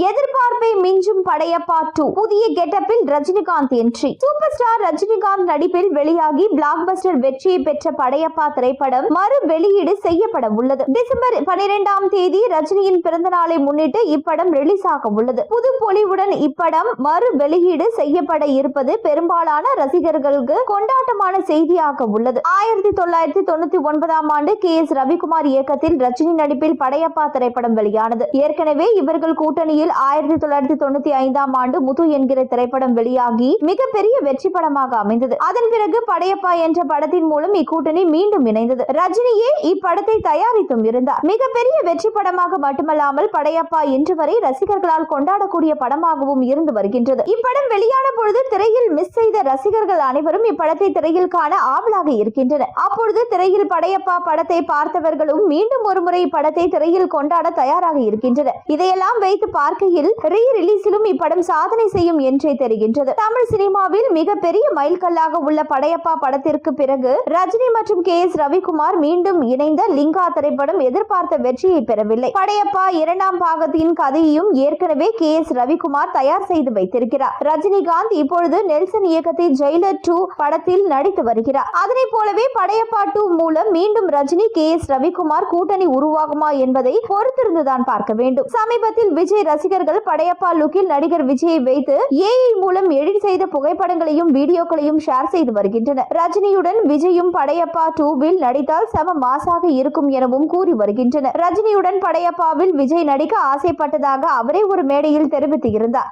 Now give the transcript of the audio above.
எதிர்பார்ப்பை மிஞ்சும் படையப்பா டூ புதிய கெட்டப்பில் Rajinikanth entry super star Rajinikanth நடிப்பில் வெளியாகி பிளாக் பஸ்டர் வெற்றியை பெற்ற படையப்பா திரைப்படம் மறு வெளியீடு செய்யப்பட உள்ளது. டிசம்பர் பனிரெண்டாம் தேதி ரஜினியின் பிறந்த நாளை முன்னிட்டு இப்படம் ரிலீஸ் ஆக உள்ளது. புது பொலிவுடன் இப்படம் மறு வெளியீடு செய்யப்பட இருப்பது பெரும்பாலான ரசிகர்களுக்கு கொண்டாட்டமான செய்தியாக உள்ளது. ஆயிரத்தி தொள்ளாயிரத்தி தொண்ணூத்தி ஒன்பதாம் ஆண்டு கே எஸ் ரவிக்குமார் இயக்கத்தில் ரஜினி நடிப்பில் படையப்பா திரைப்படம் வெளியானது. ஏற்கனவே இவர்கள் கூட்டணியில் ஆயிரத்தி தொள்ளாயிரத்தி தொண்ணூத்தி ஐந்தாம் ஆண்டு முது என்கிற திரைப்படம் வெளியாகி மிகப்பெரிய வெற்றி படமாக அமைந்தது. அதன் பிறகு படையப்பா என்ற படத்தின் மூலம் இக்கூட்டணி மீண்டும் இணைந்தது. ரஜினியே இப்படத்தை தயாரித்தும் இருந்தார். மிகப்பெரிய வெற்றி படமாக மட்டுமல்லாமல் படையப்பா இன்று வரை ரசிகர்களால் கொண்டாடக்கூடிய படமாகவும் இருந்து வருகின்றது. இப்படம் வெளியான பொழுது திரையில் மிஸ் செய்த ரசிகர்கள் அனைவரும் இப்படத்தை திரையில் காண ஆவலாக இருக்கின்றனர். அப்பொழுது திரையில் படையப்பா படத்தை பார்த்தவர்களும் மீண்டும் ஒருமுறை இப்படத்தை திரையில் கொண்டாட தயாராக இருக்கின்றனர். இதையெல்லாம் வைத்து பார்க்கையில் ரீ ரிலீஸிலும் இப்படம் சாதனை செய்யும் என்றே தெரிகின்றது. தமிழ் சினிமாவில் மிகப்பெரிய மைல்கல்லாக உள்ள படையப்பா படத்திற்கு பிறகு ரஜினி மற்றும் கே எஸ் ரவிக்குமார் மீண்டும் இணைந்த லிங்கா திரைப்படம் எதிர்பார்த்த வெற்றியை பெறவில்லை. படையப்பா இரண்டாம் பாகத்தின் கதையையும் ஏற்கனவே கே எஸ் ரவிக்குமார் தயார் செய்து வைத்திருக்கிறார். ரஜினிகாந்த் இப்பொழுது நெல்சன் இயக்கத்தில் ஜெயிலர் டூ படத்தில் நடித்து வருகிறார். அதனை போலவே படையப்பா டூ மூலம் மீண்டும் ரஜினி கே எஸ் ரவிக்குமார் கூட்டணி உருவாகுமா என்பதை பொறுத்திருந்துதான் பார்க்க வேண்டும். சமீபத்தில் விஜய் ரசிகர்கள் படையப்பா லுக்கில் நடிகர் விஜயை வைத்து ஏஐ மூலம் எடிட் செய்த புகைப்படங்களையும் வீடியோக்களையும் ஷேர் செய்து வருகின்றனர். ரஜினியுடன் விஜயும் படையப்பா டூவில் நடித்தால் சம மாசாக இருக்கும் எனவும் கூறி வருகின்றனர். ரஜினியுடன் படையப்பாவில் விஜய் நடிக்க ஆசைப்பட்டதாக அவரே ஒரு மேடையில் தெரிவித்து இருந்தார்.